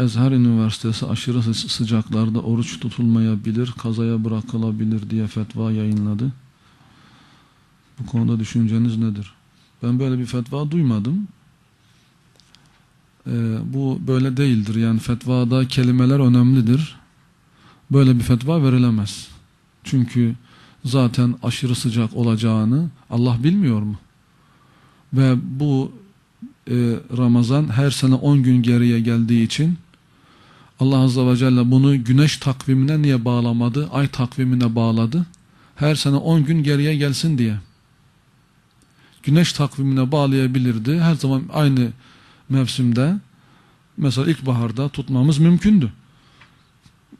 Ezher Üniversitesi aşırı sı- sıcaklarda oruç tutulmayabilir, kazaya bırakılabilir diye fetva yayınladı. Bu konuda düşünceniz nedir? Ben böyle bir fetva duymadım. Ee, bu böyle değildir. Yani fetvada kelimeler önemlidir. Böyle bir fetva verilemez. Çünkü zaten aşırı sıcak olacağını Allah bilmiyor mu? Ve bu e, Ramazan her sene 10 gün geriye geldiği için Allah Azze ve Celle bunu güneş takvimine niye bağlamadı? Ay takvimine bağladı. Her sene 10 gün geriye gelsin diye. Güneş takvimine bağlayabilirdi. Her zaman aynı mevsimde mesela ilkbaharda tutmamız mümkündü.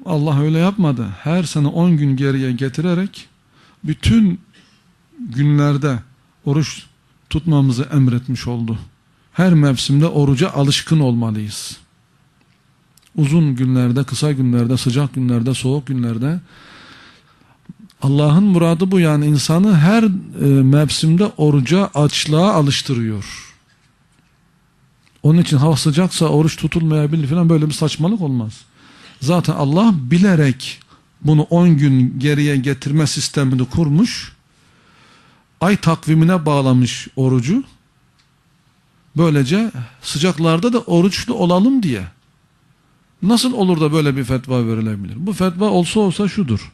Allah öyle yapmadı. Her sene 10 gün geriye getirerek bütün günlerde oruç tutmamızı emretmiş oldu. Her mevsimde oruca alışkın olmalıyız. Uzun günlerde, kısa günlerde, sıcak günlerde, soğuk günlerde Allah'ın muradı bu yani insanı her e, mevsimde oruca, açlığa alıştırıyor. Onun için hava sıcaksa oruç tutulmayabilir falan böyle bir saçmalık olmaz. Zaten Allah bilerek bunu 10 gün geriye getirme sistemini kurmuş. Ay takvimine bağlamış orucu. Böylece sıcaklarda da oruçlu olalım diye. Nasıl olur da böyle bir fetva verilebilir? Bu fetva olsa olsa şudur.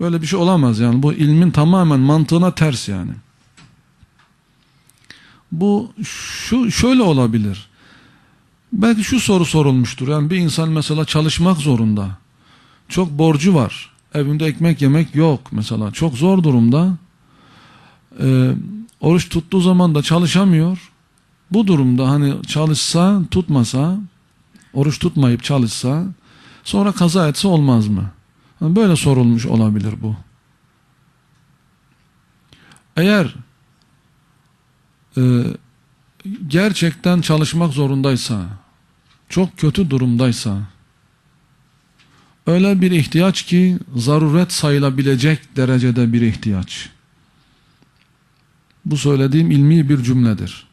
Böyle bir şey olamaz yani. Bu ilmin tamamen mantığına ters yani. Bu şu şöyle olabilir. Belki şu soru sorulmuştur. Yani bir insan mesela çalışmak zorunda. Çok borcu var. Evinde ekmek yemek yok mesela. Çok zor durumda. Ee, oruç tuttuğu zaman da çalışamıyor. Bu durumda hani çalışsa, tutmasa, oruç tutmayıp çalışsa, sonra kaza etse olmaz mı? Böyle sorulmuş olabilir bu. Eğer e, gerçekten çalışmak zorundaysa, çok kötü durumdaysa, öyle bir ihtiyaç ki zaruret sayılabilecek derecede bir ihtiyaç. Bu söylediğim ilmi bir cümledir.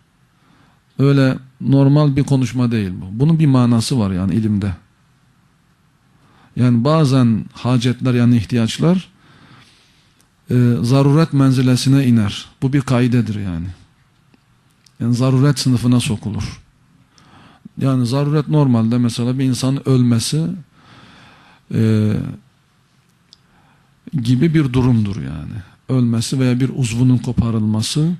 Öyle normal bir konuşma değil bu. Bunun bir manası var yani ilimde. Yani bazen hacetler yani ihtiyaçlar e, zaruret menzilesine iner. Bu bir kaidedir yani. Yani zaruret sınıfına sokulur. Yani zaruret normalde mesela bir insanın ölmesi e, gibi bir durumdur yani. Ölmesi veya bir uzvunun koparılması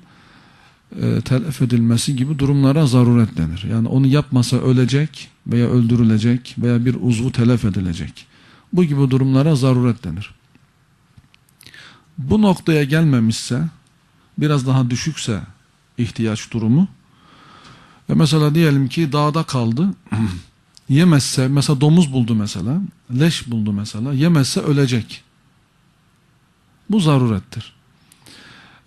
e, telef edilmesi gibi durumlara zaruret denir. Yani onu yapmasa ölecek veya öldürülecek veya bir uzvu telef edilecek. Bu gibi durumlara zaruret denir. Bu noktaya gelmemişse biraz daha düşükse ihtiyaç durumu ve mesela diyelim ki dağda kaldı yemezse mesela domuz buldu mesela leş buldu mesela yemezse ölecek. Bu zarurettir.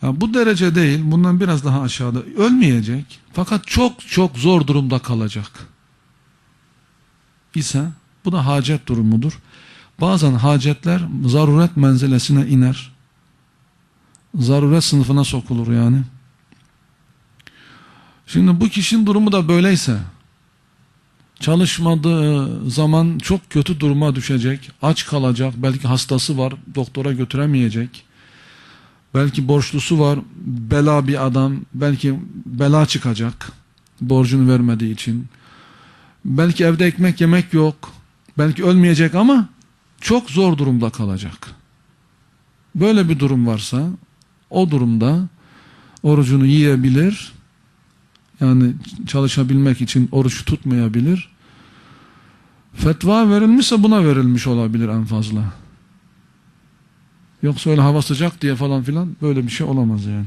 Bu derece değil, bundan biraz daha aşağıda ölmeyecek fakat çok çok zor durumda kalacak. ise bu da hacet durumudur. Bazen hacetler zaruret menzilesine iner. Zaruret sınıfına sokulur yani. Şimdi bu kişinin durumu da böyleyse çalışmadığı zaman çok kötü duruma düşecek, aç kalacak, belki hastası var, doktora götüremeyecek. Belki borçlusu var, bela bir adam, belki bela çıkacak borcunu vermediği için. Belki evde ekmek yemek yok, belki ölmeyecek ama çok zor durumda kalacak. Böyle bir durum varsa o durumda orucunu yiyebilir, yani çalışabilmek için oruç tutmayabilir. Fetva verilmişse buna verilmiş olabilir en fazla. Yoksa öyle hava sıcak diye falan filan böyle bir şey olamaz yani.